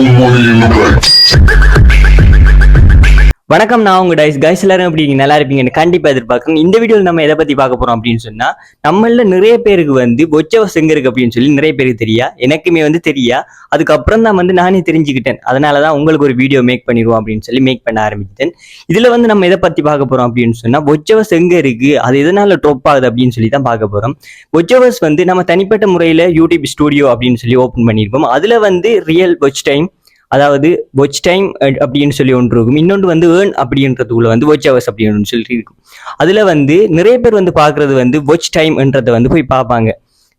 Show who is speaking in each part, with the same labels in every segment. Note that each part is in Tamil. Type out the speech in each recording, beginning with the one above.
Speaker 1: know what you look like.
Speaker 2: வணக்கம் நான் உங்க டைஸ். கைஸ் எல்லாரும் எப்படி நல்லா இருப்பீங்கன்னு கண்டிப்பா எதிர்பார்க்கணும் இந்த வீடியோவில் நம்ம எதை பத்தி பார்க்க போறோம் அப்படின்னு சொன்னா நம்மள நிறைய பேருக்கு வந்து பொச்சவஸ் எங்க அப்படின்னு சொல்லி நிறைய பேருக்கு தெரியா? எனக்குமே வந்து தெரியா? அதுக்கப்புறம் தான் வந்து நானே தெரிஞ்சுக்கிட்டேன். அதனாலதான் உங்களுக்கு ஒரு வீடியோ மேக் பண்ணிடுவோம் அப்படின்னு சொல்லி மேக் பண்ண ஆரம்பிச்சிட்டேன். இதுல வந்து நம்ம எதை பத்தி பார்க்க போறோம் அப்படின்னு சொன்னா பொச்சவஸ் செங்கருக்கு அது எதனால ட்ரோப் ஆகுது அப்படின்னு சொல்லி தான் பார்க்க போறோம். பொச்சவஸ் வந்து நம்ம தனிப்பட்ட முறையில யூடியூப் ஸ்டூடியோ அப்படின்னு சொல்லி ஓப்பன் பண்ணியிருப்போம் அதுல வந்து ரியல் பொச் டைம் அதாவது வாட்ச் டைம் அப்படின்னு சொல்லி ஒன்று இருக்கும். இன்னொன்று வந்து ஏர்ன் அப்படின்றதுக்குள்ள வந்து வாட்ச் ஹவர்ஸ் அப்படின்னு சொல்லி இருக்கும். அதில் வந்து நிறைய பேர் வந்து பார்க்குறது வந்து வாட்ச் டைம்ன்றதை வந்து போய் பார்ப்பாங்க.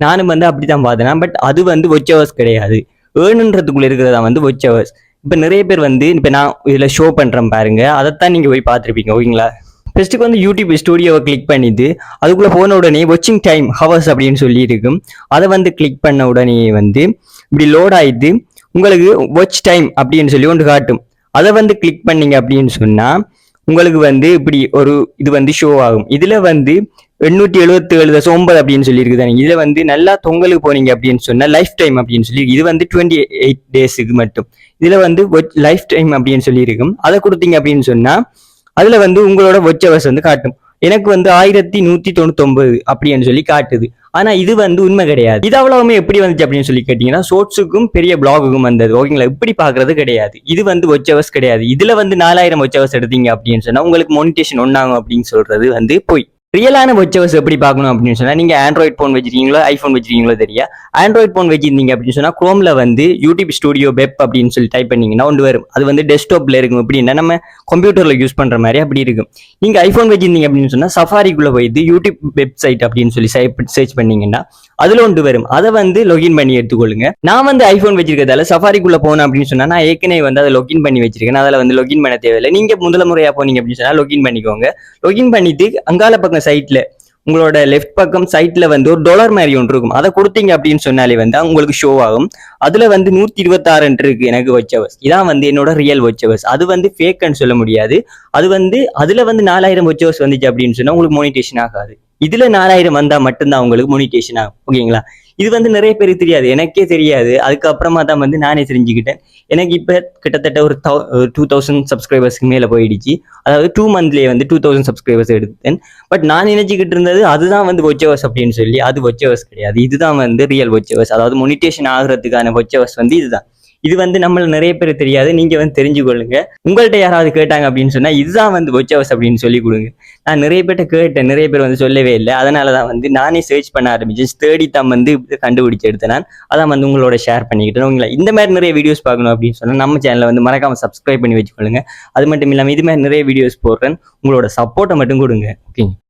Speaker 2: நானும் வந்து அப்படி தான் பார்த்தேன். பட் அது வந்து வாட்ச் ஹவர்ஸ் கிடையாது. ஏர்னுன்றதுக்குள்ள இருக்கிறதா வந்து வாட்ச் ஹவர்ஸ் இப்போ நிறைய பேர் வந்து இப்போ நான் இதில் ஷோ பண்ணுறேன் பாருங்க. அதைத்தான் நீங்கள் போய் பார்த்துருப்பீங்க ஓகேங்களா? ஃபஸ்ட்டுக்கு வந்து யூடியூப் ஸ்டூடியோவை கிளிக் பண்ணிட்டு அதுக்குள்ளே போன உடனே வாட்சிங் டைம் ஹவர்ஸ் அப்படின்னு சொல்லி இருக்கும். அதை வந்து கிளிக் பண்ண உடனே வந்து இப்படி லோட் ஆகிட்டு உங்களுக்கு வாட்ச் டைம் அப்படின்னு சொல்லி ஒன்று காட்டும். அதை வந்து கிளிக் பண்ணீங்க அப்படின்னு சொன்னால் உங்களுக்கு வந்து இப்படி ஒரு இது வந்து ஷோ ஆகும். இதில் வந்து எண்ணூற்றி எழுபத்தி ஏழு தசம் ஒன்பது அப்படின்னு சொல்லி இருக்குது இதில் வந்து நல்லா தொங்கலுக்கு போனீங்க அப்படின்னு சொன்னால் லைஃப் டைம் அப்படின்னு சொல்லி இது வந்து டுவெண்ட்டி எயிட் டேஸுக்கு மட்டும். இதில் வந்து லைஃப் டைம் அப்படின்னு சொல்லி இருக்கும் அதை கொடுத்தீங்க அப்படின்னு சொன்னால் அதில் வந்து உங்களோட ஒச்சவர்ஸ் வந்து காட்டும். எனக்கு வந்து ஆயிரத்தி நூற்றி தொண்ணூத்தொம்பது அப்படின்னு சொல்லி காட்டுது. ஆனால் இது வந்து உண்மை கிடையாது. இது அவ்வளவுமே எப்படி வந்துச்சு அப்படின்னு சொல்லி கேட்டிங்கன்னா ஷோர்ட்ஸுக்கும் பெரிய பிளாகுக்கும் வந்தது. ஓகேங்களா இப்படி பார்க்குறது கிடையாது. இது வந்து வாட்ச் ஹவர்ஸ் கிடையாது. இதில் வந்து நாலாயிரம் ஒச்சவர்ஸ் ஹவர்ஸ் எடுத்தீங்க அப்படின்னு சொன்னால் உங்களுக்கு மோனிட்டேஷன் ஒன்றாகும் அப்படின்னு சொல்கிறது வந்து போய். ரியலான வாட்ச் ஹவர்ஸ் எப்படி பார்க்கணும் அப்படின்னு சொன்னா நீங்க ஆண்ட்ராய்ட் ஃபோன் வச்சிருக்கீங்களோ ஐஃபோன் வச்சிருக்கீங்களோ தெரியா? ஆண்ட்ராய்ட் ஃபோன் வச்சிருந்தீங்க அப்படின்னு சொன்னா குரோம்ல வந்து யூடியூப் ஸ்டுடியோ வெப் அப்படின்னு சொல்லி டைப் பண்ணீங்கன்னா ஒன்று வரும். அது வந்து டெஸ்க்டாப்ல இருக்கும். எப்படின்னா நம்ம கம்ப்யூட்டர்ல யூஸ் பண்ற மாதிரி அப்படி இருக்கும். நீங்க ஐஃபோன் வச்சிருந்தீங்க அப்படின்னு சொன்னா சஃபாரிக்குள்ள போயிட்டு யூடியூப் வெப்சைட் அப்படின்னு சொல்லி சர்ச் பண்ணீங்கன்னா அதுல ஒன்று வரும். அதை வந்து லொகின் பண்ணி எடுத்துக்கொள்ளுங்க. நான் வந்து ஐஃபோன் வச்சிருக்கிறதால சஃபாரிக்குள்ள போனேன் அப்படின்னு சொன்னா நான் ஏற்கனவே வந்து அதை லொகின் பண்ணி வச்சிருக்கேன். அதில் வந்து லொகின் பண்ண தேவையில்லை. நீங்க முதல் முறையா போனீங்க அப்படின்னு சொன்னா லொகின் பண்ணிக்கோங்க. லொகின் பண்ணிட்டு அங்கால பக்கம் சைட்ல உங்களோட லெஃப்ட் பக்கம் சைட்ல வந்து ஒரு டொலர் மாதிரி ஒன்று இருக்கும். அதை கொடுத்தீங்க அப்படின்னு சொன்னாலே வந்து உங்களுக்கு ஷோ ஆகும். அதுல வந்து நூத்தி இருபத்தாறு இருக்கு எனக்கு ஒச்சவர்ஸ் இதான் வந்து என்னோட ரியல் ஒச்சவர்ஸ் அது வந்து ஃபேக்குன்னு சொல்ல முடியாது. அது வந்து அதுல வந்து நாலாயிரம் ஒச்சவர்ஸ் வந்துச்சு அப்படின்னு சொன்னா உங்களுக்கு மோனிட்டேஷன் ஆகாது. இதுல நாலாயிரம் வந்தா மட்டும்தான் உங்களுக்கு மோனிட்டேஷன் ஆகும். ஓகேங்களா? இது வந்து நிறைய பேருக்கு தெரியாது. எனக்கே தெரியாது. அதுக்கப்புறமா தான் வந்து நானே தெரிஞ்சுக்கிட்டேன். எனக்கு இப்போ கிட்டத்தட்ட ஒரு தௌ டூ தௌசண்ட் சப்ஸ்கிரைபர்ஸ்க்கு மேலே போயிடுச்சு. அதாவது டூ மந்த்லேயே வந்து டூ தௌசண்ட் சப்ஸ்கிரைபர்ஸ் எடுத்தேன். பட் நான் நினைச்சிக்கிட்டு இருந்தது அதுதான் வந்து ஒச்சவர்ஸ் அப்படின்னு சொல்லி அது ஒச்சவர்ஸ் கிடையாது. இதுதான் வந்து ரியல் ஒச்சவர்ஸ் அதாவது மொனிட்டேஷன் ஆகிறதுக்கான ஒச்சவர்ஸ் வந்து இதுதான். இது வந்து நம்மள நிறைய பேர் தெரியாது. நீங்க வந்து தெரிஞ்சுக்கொள்ளுங்க. உங்கள்கிட்ட யாராவது கேட்டாங்க அப்படின்னு சொன்னா இதுதான் வந்து ஒச்சவர்ஸ் அப்படின்னு சொல்லி கொடுங்க. நான் நிறைய பேர்ட்ட கேட்டேன். நிறைய பேர் வந்து சொல்லவே இல்லை. அதனால தான் வந்து நானே சர்ச் பண்ண ஆரம்பிச்சேன். தேடி தான் வந்து கண்டுபிடிச்சு எடுத்தேன் நான். அதான் வந்து உங்களோட ஷேர் பண்ணிக்கிட்டேன். உங்களை இந்த மாதிரி நிறைய வீடியோஸ் பார்க்கணும் அப்படின்னு சொன்னா நம்ம சேனலை வந்து மறக்காம சப்ஸ்கிரைப் பண்ணி வச்சுக்கொள்ளுங்க. அது மட்டும் இல்லாமல் இது மாதிரி நிறைய வீடியோஸ் போடுறேன். உங்களோட சப்போர்ட்டை மட்டும் கொடுங்க. ஓகே